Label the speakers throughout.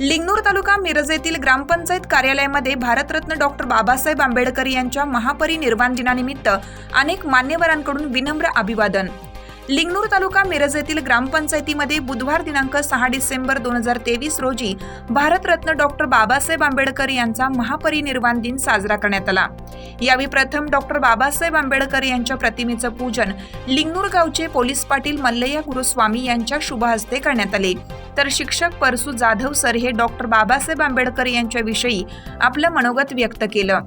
Speaker 1: लिंगनूर तालुका मिरज येथील ग्रामपंचायत कार्यालयामध्ये भारतरत्न डॉक्टर बाबासाहेब आंबेडकर यांच्या महापरिनिर्वाण दिनानिमित्त अनेक मान्यवरांकडून विनम्र अभिवादन. लिंगनूर तालुका मिरज येथील ग्रामपंचायतीमध्ये बुधवार दिनांक सहा डिसेंबर दोन हजार तेवीस रोजी भारतरत्न डॉक्टर बाबासाहेब आंबेडकर यांचा महापरिनिर्वाण दिन साजरा करण्यात आला. यावेळी प्रथम डॉक्टर बाबासाहेब आंबेडकर यांच्या प्रतिमेचं पूजन लिंगनूर गावचे पोलीस पाटील मल्लय्या गुरुस्वामी यांच्या शुभ हस्ते करण्यात आले. तर शिक्षक परसू जाधव सर हे डॉक्टर बाबासाहेब आंबेडकर यांच्याविषयी आपलं मनोगत व्यक्त केलं.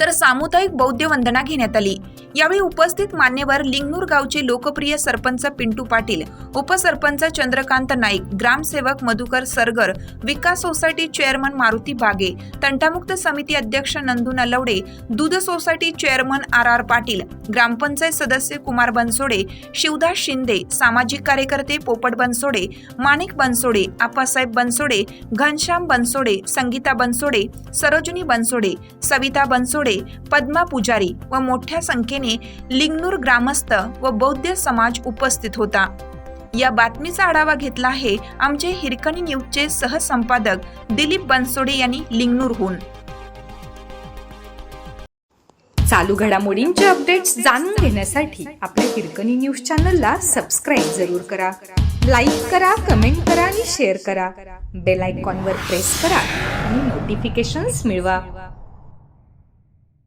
Speaker 1: तर सामुदायिक बौद्ध वंदना घेण्यात आली. यावेळी उपस्थित मान्यवर लिंगनूर गावचे लोकप्रिय सरपंच पिंटू पाटील उपसरपंच चंद्रकांत नाईक ग्रामसेवक मधुकर सरगर विकास सोसायटी चेअरमन मारुती बागे तंटामुक्त समिती अध्यक्ष नंदू नलवडे दूध society chairman R R Patil ग्रामपंचायत सदस्य कुमार बनसोडे शिवदास शिंदे सामाजिक कार्यकर्ते पोपट बनसोडे माणिक बनसोडे आप्पासाहेब बनसोडे घनश्याम बनसोडे संगीता बनसोडे सरोजिनी बनसोडे सविता बनसोडे पद्मा पुजारी व मोठ्या संख्येने लिंगनूर ग्रामस्थ व बौद्ध समाज उपस्थित होता. या बातमीचा आढावा घेतला आहे आमचे हिरकणी न्यूजचे सहसंपादक दिलीप बनसोडे यांनी लिंगनूरहून.
Speaker 2: चालू घडामोडींचे अपडेट्स जाणून घेण्यासाठी आपल्या हिरकणी न्यूज चॅनलला सबस्क्राईब जरूर करा. लाईक करा कमेंट करा आणि शेअर करा. बेल आयकॉनवर प्रेस करा आणि नोटिफिकेशन्स मिळवा.